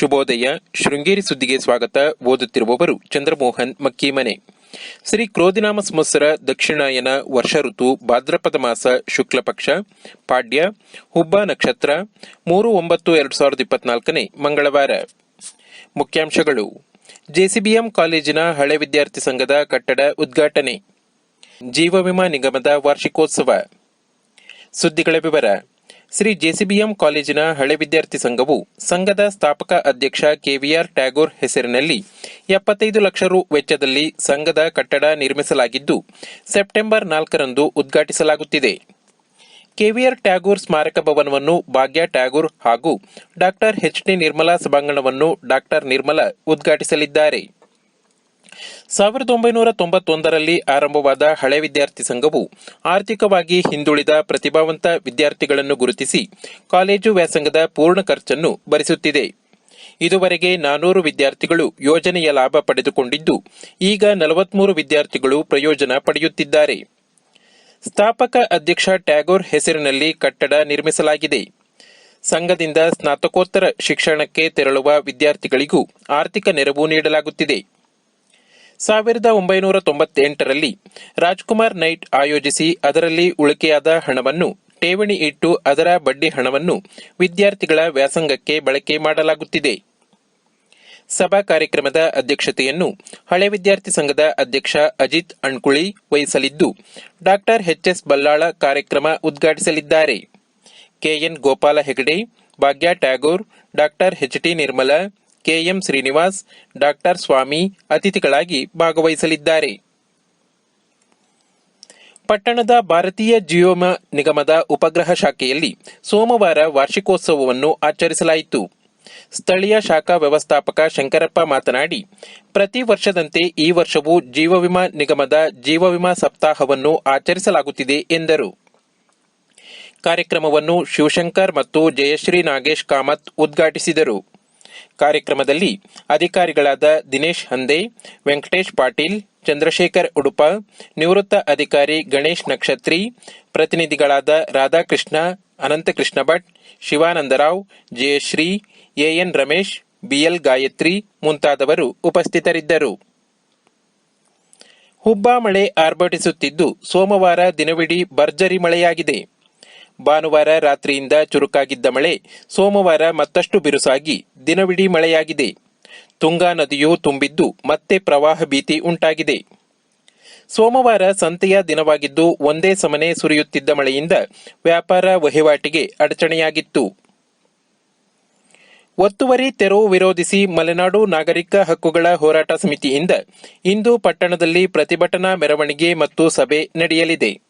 ಶುಭೋದಯ. ಶೃಂಗೇರಿ ಸುದ್ದಿಗೆ ಸ್ವಾಗತ. ಓದುತ್ತಿರುವವರು ಚಂದ್ರಮೋಹನ್ ಮಕ್ಕೀಮನೆ. ಶ್ರೀ ಕ್ರೋಧಿನಾಮ ಸಂವತ್ಸರ ದಕ್ಷಿಣಾಯನ ವರ್ಷ ಋತು, ಭಾದ್ರಪದ ಮಾಸ, ಶುಕ್ಲಪಕ್ಷ, ಪಾಡ್ಯ, ಹುಬ್ಬ ನಕ್ಷತ್ರ, ಮೂರು ಒಂಬತ್ತು, ಎರಡು ಸಾವಿರದ ಇಪ್ಪತ್ನಾಲ್ಕನೇ ಮಂಗಳವಾರ. ಮುಖ್ಯಾಂಶಗಳು. ಜೆಸಿಬಿಎಂ ಕಾಲೇಜಿನ ಹಳೆ ವಿದ್ಯಾರ್ಥಿ ಸಂಘದ ಕಟ್ಟಡ ಉದ್ಘಾಟನೆ. ಜೀವ ವಿಮಾ ನಿಗಮದ ವಾರ್ಷಿಕೋತ್ಸವ. ಸುದ್ದಿಗಳ ವಿವರ. ಶ್ರೀ ಜೆಸಿಬಿಎಂ ಕಾಲೇಜಿನ ಹಳೆ ವಿದ್ಯಾರ್ಥಿ ಸಂಘವು ಸಂಘದ ಸ್ಥಾಪಕ ಅಧ್ಯಕ್ಷ ಕೆವಿಆರ್ ಟ್ಯಾಗೋರ್ ಹೆಸರಿನಲ್ಲಿ ಎಪ್ಪತ್ತೈದು ಲಕ್ಷ ರು ವೆಚ್ಚದಲ್ಲಿ ಸಂಘದ ಕಟ್ಟಡ ನಿರ್ಮಿಸಲಾಗಿದ್ದು, ಸೆಪ್ಟೆಂಬರ್ ನಾಲ್ಕರಂದು ಉದ್ಘಾಟಿಸಲಾಗುತ್ತಿದೆ. ಕೆವಿಆರ್ ಟ್ಯಾಗೋರ್ ಸ್ಮಾರಕ ಭವನವನ್ನು ಭಾಗ್ಯ ಟ್ಯಾಗೋರ್ ಹಾಗೂ ಡಾಕ್ಟರ್ ಎಚ್ ಟಿ ನಿರ್ಮಲಾ ಸಭಾಂಗಣವನ್ನು ಡಾಕ್ಟರ್ ನಿರ್ಮಲಾ ಉದ್ಘಾಟಿಸಲಿದ್ದಾರೆ. ಸಾವಿರದ ಒಂಬೈನೂರ ತೊಂಬತ್ತೊಂದರಲ್ಲಿ ಆರಂಭವಾದ ಹಳೆ ವಿದ್ಯಾರ್ಥಿ ಸಂಘವು ಆರ್ಥಿಕವಾಗಿ ಹಿಂದುಳಿದ ಪ್ರತಿಭಾವಂತ ವಿದ್ಯಾರ್ಥಿಗಳನ್ನು ಗುರುತಿಸಿ ಕಾಲೇಜು ವ್ಯಾಸಂಗದ ಪೂರ್ಣ ಖರ್ಚನ್ನು ಭರಿಸುತ್ತಿದೆ. ಇದುವರೆಗೆ ನಾನೂರು ವಿದ್ಯಾರ್ಥಿಗಳು ಯೋಜನೆಯ ಲಾಭ ಪಡೆದುಕೊಂಡಿದ್ದು, ಈಗ ನಲವತ್ಮೂರು ವಿದ್ಯಾರ್ಥಿಗಳು ಪ್ರಯೋಜನ ಪಡೆಯುತ್ತಿದ್ದಾರೆ. ಸ್ಥಾಪಕ ಅಧ್ಯಕ್ಷ ಟ್ಯಾಗೋರ್ ಹೆಸರಿನಲ್ಲಿ ಕಟ್ಟಡ ನಿರ್ಮಿಸಲಾಗಿದೆ. ಸಂಘದಿಂದ ಸ್ನಾತಕೋತ್ತರ ಶಿಕ್ಷಣಕ್ಕೆ ತೆರಳುವ ವಿದ್ಯಾರ್ಥಿಗಳಿಗೂ ಆರ್ಥಿಕ ನೆರವು ನೀಡಲಾಗುತ್ತಿದೆ. ಸಾವಿರದ ಒಂಬೈನೂರ ತೊಂಬತ್ತೆಂಟರಲ್ಲಿ ರಾಜ್ಕುಮಾರ್ ನೈಟ್ ಆಯೋಜಿಸಿ ಅದರಲ್ಲಿ ಉಳಿಕೆಯಾದ ಹಣವನ್ನು ಠೇವಣಿ ಇಟ್ಟು ಅದರ ಬಡ್ಡಿ ಹಣವನ್ನು ವಿದ್ಯಾರ್ಥಿಗಳ ವ್ಯಾಸಂಗಕ್ಕೆ ಬಳಕೆ ಮಾಡಲಾಗುತ್ತಿದೆ. ಸಭಾ ಕಾರ್ಯಕ್ರಮದ ಅಧ್ಯಕ್ಷತೆಯನ್ನು ಹಳೆ ವಿದ್ಯಾರ್ಥಿ ಸಂಘದ ಅಧ್ಯಕ್ಷ ಅಜಿತ್ ಅಣ್ಕುಳಿ ವಹಿಸಲಿದ್ದು, ಡಾಕ್ಟರ್ ಎಚ್ಎಸ್ ಬಲ್ಲಾಳ ಕಾರ್ಯಕ್ರಮ ಉದ್ಘಾಟಿಸಲಿದ್ದಾರೆ. KN Gopala Hegde, Bhagya Tagore, doctor H T Nirmala KM Srinivas, doctor Swamy ಅತಿಥಿಗಳಾಗಿ ಭಾಗವಹಿಸಲಿದ್ದಾರೆ. ಪಟ್ಟಣದ ಭಾರತೀಯ ಜಿಯೋಮ ನಿಗಮದ ಉಪಗ್ರಹ ಶಾಖೆಯಲ್ಲಿ ಸೋಮವಾರ ವಾರ್ಷಿಕೋತ್ಸವವನ್ನು ಆಚರಿಸಲಾಯಿತು. ಸ್ಥಳೀಯ ಶಾಖಾ ವ್ಯವಸ್ಥಾಪಕ ಶಂಕರಪ್ಪ ಮಾತನಾಡಿ, ಪ್ರತಿ ವರ್ಷದಂತೆ ಈ ವರ್ಷವೂ ಜೀವ ವಿಮಾ ನಿಗಮದ ಜೀವ ವಿಮಾ ಸಪ್ತಾಹವನ್ನು ಆಚರಿಸಲಾಗುತ್ತಿದೆ ಎಂದರು. ಕಾರ್ಯಕ್ರಮವನ್ನು ಶಿವಶಂಕರ್ ಮತ್ತು ಜಯಶ್ರೀ ನಾಗೇಶ್ ಕಾಮತ್ ಉದ್ಘಾಟಿಸಿದರು. ಕಾರ್ಯಕ್ರಮದಲ್ಲಿ ಅಧಿಕಾರಿಗಳಾದ ದಿನೇಶ್ ಹಂದೆ, ವೆಂಕಟೇಶ್ ಪಾಟೀಲ್, ಚಂದ್ರಶೇಖರ್ ಉಡುಪ, ನಿವೃತ್ತ ಅಧಿಕಾರಿ ಗಣೇಶ್ ನಕ್ಷತ್ರಿ, ಪ್ರತಿನಿಧಿಗಳಾದ ರಾಧಾಕೃಷ್ಣ, ಅನಂತಕೃಷ್ಣ ಭಟ್ ಶಿವಾನಂದರಾವ್ ಜಯಶ್ರೀ, ಎಎನ್ ರಮೇಶ್, ಬಿಎಲ್ ಗಾಯತ್ರಿ ಮುಂತಾದವರು ಉಪಸ್ಥಿತರಿದ್ದರು. ಹುಬ್ಬಾ ಮಳೆ ಆರ್ಭಟಿಸುತ್ತಿದ್ದು ಸೋಮವಾರ ದಿನವಿಡೀ ಭರ್ಜರಿ ಮಳೆಯಾಗಿದೆ. ಭಾನುವಾರ ರಾತ್ರಿಯಿಂದ ಚುರುಕಾಗಿದ್ದ ಮಳೆ, ಸೋಮವಾರ ಮತ್ತಷ್ಟು ಬಿರುಸಾಗಿ ದಿನವಿಡೀ ಮಳೆಯಾಗಿದೆ. ತುಂಗಾ ನದಿಯು ತುಂಬಿದ್ದು ಮತ್ತೆ ಪ್ರವಾಹ ಭೀತಿ ಉಂಟಾಗಿದೆ. ಸೋಮವಾರ ಸಂತೆಯ ದಿನವಾಗಿದ್ದು ಒಂದೇ ಸಮನೆ ಸುರಿಯುತ್ತಿದ್ದ ಮಳೆಯಿಂದ ವ್ಯಾಪಾರ ವಹಿವಾಟಿಗೆ ಅಡಚಣೆಯಾಗಿತ್ತು. ಒತ್ತುವರಿ ತೆರವು ವಿರೋಧಿಸಿ ಮಲೆನಾಡು ನಾಗರಿಕ ಹಕ್ಕುಗಳ ಹೋರಾಟ ಸಮಿತಿಯಿಂದ ಇಂದು ಪಟ್ಟಣದಲ್ಲಿ ಪ್ರತಿಭಟನಾ ಮೆರವಣಿಗೆ ಮತ್ತು ಸಭೆ ನಡೆಯಲಿದೆ.